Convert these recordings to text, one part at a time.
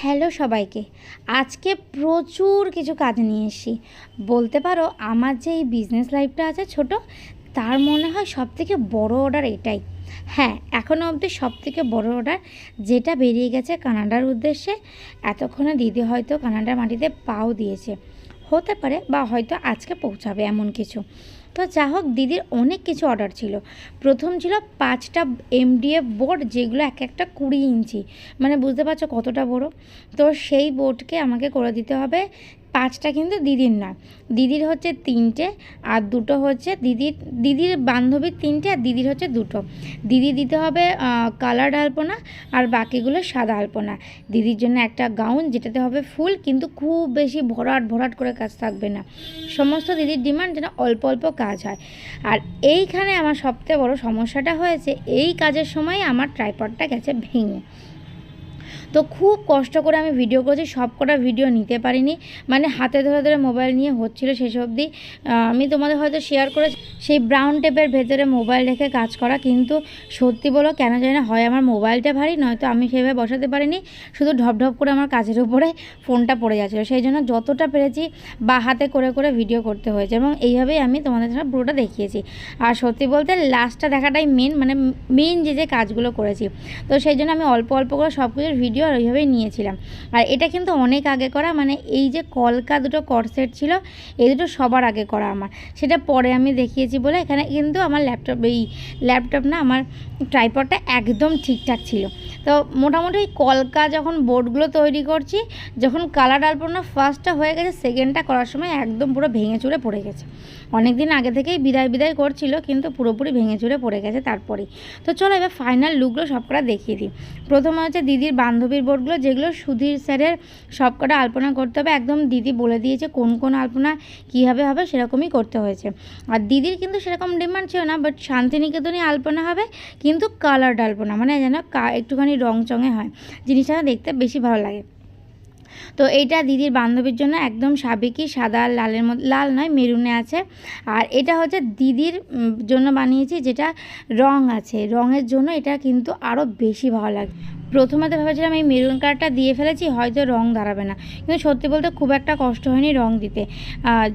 Hello সবাইকে। আজকে প্রচুর কিছু কাজ নিয়ে এসেছি। বলতে পারো, আমার যে এই বিজনেস লাইফটা আছে ছোট, তার মনে হয় সব থেকে বড় অর্ডার এটাই। হ্যাঁ এখনও অবধি সব থেকে বড় অর্ডার যেটা বেরিয়ে গেছে কানাডার উদ্দেশ্যে, এতক্ষণে দিদি হয়তো কানাডার মাটিতে পাও দিয়েছে। হতে পারে বা হয়তো আজকে পৌঁছাবে এমন কিছু। তো যা হোক, দিদির অনেক কিছু অর্ডার ছিল। প্রথম ছিল পাঁচটা এমডিএফ বোর্ড যেগুলো এক একটা কুড়ি ইঞ্চি। মানে বুঝতে পারছ কতটা বড়? তো সেই বোর্ডকে আমাকে করে দিতে হবে পাঁচটা কিন্তু দিদির না দিদির হচ্ছে তিনটে আর দুটো হচ্ছে দিদির দিদির বান্ধবীর তিনটে আর দিদির হচ্ছে দুটো। দিদি দিতে হবে কালার আলপনা আর বাকিগুলো সাদা আলপনা। দিদির জন্য একটা গাউন যেটাতে হবে ফুল, কিন্তু খুব বেশি ভরাট ভরাট করে কাজ থাকবে না। সমস্ত দিদির ডিমান্ড যেন অল্প অল্প কাজ হয়। আর এইখানে আমার সবথেকে বড় সমস্যাটা হয়েছে, এই কাজের সময় আমার ট্রাইপডটা গেছে ভেঙে। তো খুব কষ্ট করে আমি ভিডিও করেছি, সব কটা ভিডিও নিতে পারিনি। মানে হাতে ধরে ধরে মোবাইল নিয়ে হচ্ছিল সেসব অবধি। আমি তোমাদের হয়তো শেয়ার করে সেই ব্রাউন টেপের ভেতরে মোবাইল রেখে কাজ করা, কিন্তু সত্যি বলো কেন জানি না, হয় আমার মোবাইলটা ভারী, নয়তো আমি সেভাবে বসাতে পারিনি। শুধু ঢপ ঢপ করে আমার কাজের উপরে ফোনটা পড়ে যাচ্ছিল। সেই জন্য যতটা পেরেছি বা হাতে করে করে ভিডিও করতে হয়েছে এবং এইভাবেই আমি তোমাদের সাথে পুরোটা দেখিয়েছি। আর সত্যি বলতে লাস্টটা দেখাটাই মেন মানে মেন যে যে কাজগুলো করেছি। তো সেই জন্য আমি অল্প অল্প করে সব কিছুর ভিডিও আর ওইভাবেই নিয়েছিলাম। আর এটা কিন্তু অনেক আগে করা মানে এই যে কলকা দুটো করসেট ছিল, এই দুটো সবার আগে করা আমার। সেটা পরে আমি দেখিয়েছি বলে এখানে কিন্তু আমার ল্যাপটপ এই ল্যাপটপ না, আমার ট্রাইপডটা একদম ঠিকঠাক ছিল। তো মোটামুটি কলকা যখন বোর্ডগুলো তৈরি করছি, যখন কালার আলপনা ফার্স্টটা হয়ে গেছে সেকেন্ডটা করার সময় একদম পুরো ভেঙে চুরে পড়ে গেছে। অনেক দিন আগে থেকেই বিদায় বিদায় করছিল, কিন্তু পুরোপুরি ভেঙে চুরে পড়ে গেছে তারপরেই তো চলো এবার ফাইনাল লুকগুলো সবকটা দেখিয়ে দিই। প্রথমে হচ্ছে দিদির বান্ধবীর বোর্ডগুলো, যেগুলো সুধীর স্যারের সবকটা আলপনা করতে হবে। একদম দিদি বলে দিয়েছে কোন কোন আলপনা কীভাবে হবে সেরকমই করতে হয়েছে। আর দিদির কিন্তু সেরকম ডিমান্ড ছিল না বাট শান্তিনিকেতনই আলপনা হবে, কিন্তু কালার আলপনা মানে যেন একটুখানি রং চঙে হয়, জিনিসটা দেখতে বেশি ভালো লাগে। তো এটা দিদির বান্ধবীর জন্য একদম সাবেকি সাদা লালের মধ্যে, লাল নয়, মেরুনে আছে। আর এটা হচ্ছে দিদির জন্য বানিয়েছি, যেটা রং আছে। রঙের জন্য এটা কিন্তু আরও বেশি ভালো লাগে। প্রথমে তো ভেবেছিলাম এই মেরুন কালারটা দিয়ে ফেলেছি, হয়তো রং দাঁড়াবে না। কিন্তু সত্যি বলতে খুব একটা কষ্ট হয়নি রং দিতে।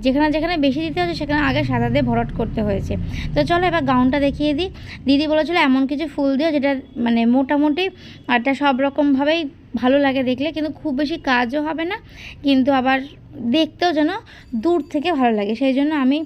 যেখানে যেখানে বেশি দিতে হচ্ছে সেখানে আগে সাদা দিয়ে ভরট করতে হয়েছে। তো চলো এবার গাউনটা দেখিয়ে দিই। দিদি বলেছিল এমন কিছু ফুল দিও যেটা মানে মোটামুটি একটা সব রকমভাবেই ভালো লাগে দেখলে, কিন্তু খুব বেশি কাজও হবে না। কিন্তু আবার দেখতেও যেন দূর থেকে ভালো লাগে। সেই জন্য আমি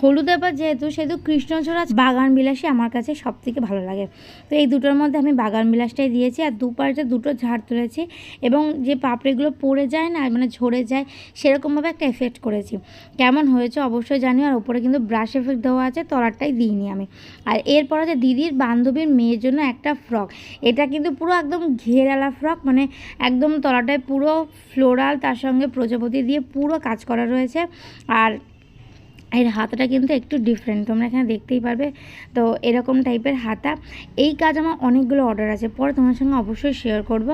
হলুদ ব্যাপার যেহেতু, সেহেতু কৃষ্ণচূড়া বাগান বিলাসী আমার কাছে সব থেকে ভালো লাগে। তো এই দুটোর মধ্যে আমি বাগান বিলাসটাই দিয়েছি আর দুপাশে দুটো ঝাড় তুলেছি এবং যে পাপড়িগুলো পড়ে যায় না মানে ঝরে যায়, সেরকমভাবে একটা এফেক্ট করেছি। কেমন হয়েছে অবশ্যই জানি, আর ওপরে কিন্তু ব্রাশ এফেক্ট দেওয়া আছে তলারটাই দিইনি আমি। আর এরপর আছে দিদির বান্ধবীর মেয়ের জন্য একটা ফ্রক এটা কিন্তু পুরো একদম ঘেরালা ফ্রক মানে একদম তলাটায় পুরো ফ্লোরাল তার সঙ্গে প্রজাপতি দিয়ে পুরো কাজ করা রয়েছে। আর এর হাতাটা কিন্তু একটু ডিফারেন্ট তোমরা এখানে দেখতেই পারবে। তো এরকম টাইপের হাতা। এই কাজ আমার অনেকগুলো অর্ডার আছে, পরে তোমার সঙ্গে অবশ্যই শেয়ার করব।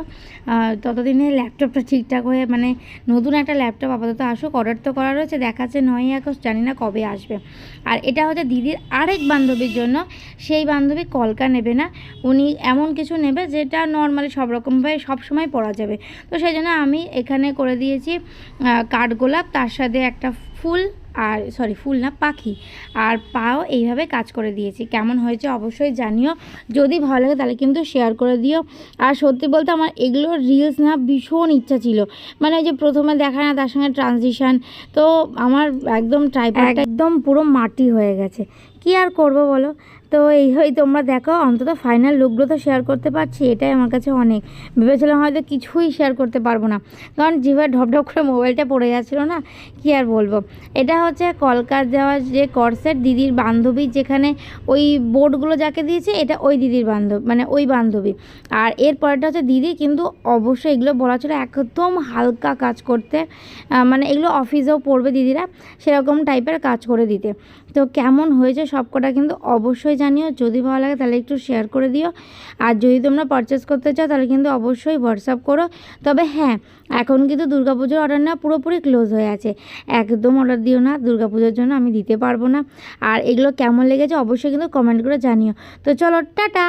ততদিনে ল্যাপটপটা ঠিকঠাক হয়ে মানে নতুন একটা ল্যাপটপ আপাতত আসুক অর্ডার তো করা রয়েছে, দেখাচ্ছে নয় আগস্ট, জানি না কবে আসবে। আর এটা হচ্ছে দিদির আরেক বান্ধবীর জন্য, সেই বান্ধবী কলকা নেবে না। উনি এমন কিছু নেবে যেটা নর্মালি সব রকমভাবে সবসময় পরা যাবে। তো সেই জন্য আমি এখানে করে দিয়েছি কাঠগোলাপ, তার সাথে একটা ফুল আর সরি ফুল না, পাখি। আর পাও এইভাবে কাজ করে দিয়েছি। কেমন হয়েছে অবশ্যই জানিও। যদি ভালো লাগে তাহলে কিন্তু শেয়ার করে দিও। আর সত্যি বলতে আমার এগুলো রিলস না ভীষণ ইচ্ছা ছিল। মানে ওই যে প্রথমে দেখা না, তার সঙ্গে ট্রানজিশান তো আমার একদম ট্রাইপডটা একদম পুরো মাটি হয়ে গেছে। কি আর করব বলো? তো এই হয়ে তোমরা দেখো, অন্তত ফাইনাল লুকগুলো তো শেয়ার করতে পারছি, এটাই আমার কাছে অনেক। ভেবেছিলাম হয়তো কিছুই শেয়ার করতে পারব না। কারণ যেভাবে ঢপ ঢপ করে মোবাইলটা পড়ে যাচ্ছিল না, কি আর বলব? এটা হচ্ছে কলকাতা যাওয়ার যে করসেট দিদির বান্ধবী, যেখানে ওই বোর্ডগুলো যাকে দিয়েছে, এটা ওই দিদির বান্ধব মানে ওই বান্ধবী। আর এর পরেরটা হচ্ছে দিদি, কিন্তু অবশ্যই এগুলো বলা ছিল একদম হালকা কাজ করতে মানে এগুলো অফিসেও পড়বে দিদিরা, সেরকম টাইপের কাজ করে দিতে। তো কেমন হয়েছে সবকটা কিন্তু অবশ্যই জানিও, যদি ভালো লাগে তাহলে একটু শেয়ার করে দিও। আর যদি তোমরা পারচেস করতে চাও তাহলে কিন্তু অবশ্যই হোয়াটসঅ্যাপ করো। তবে হ্যাঁ এখন কিন্তু দুর্গাপুজোর অর্ডার না পুরোপুরি ক্লোজ হয়ে আছে। একদম অর্ডার দিও না, দুর্গাপুজোর জন্য আমি দিতে পারব না। আর এগুলো কেমন লেগেছে অবশ্যই কিন্তু কমেন্ট করে জানিও। তো চলো, টাটা!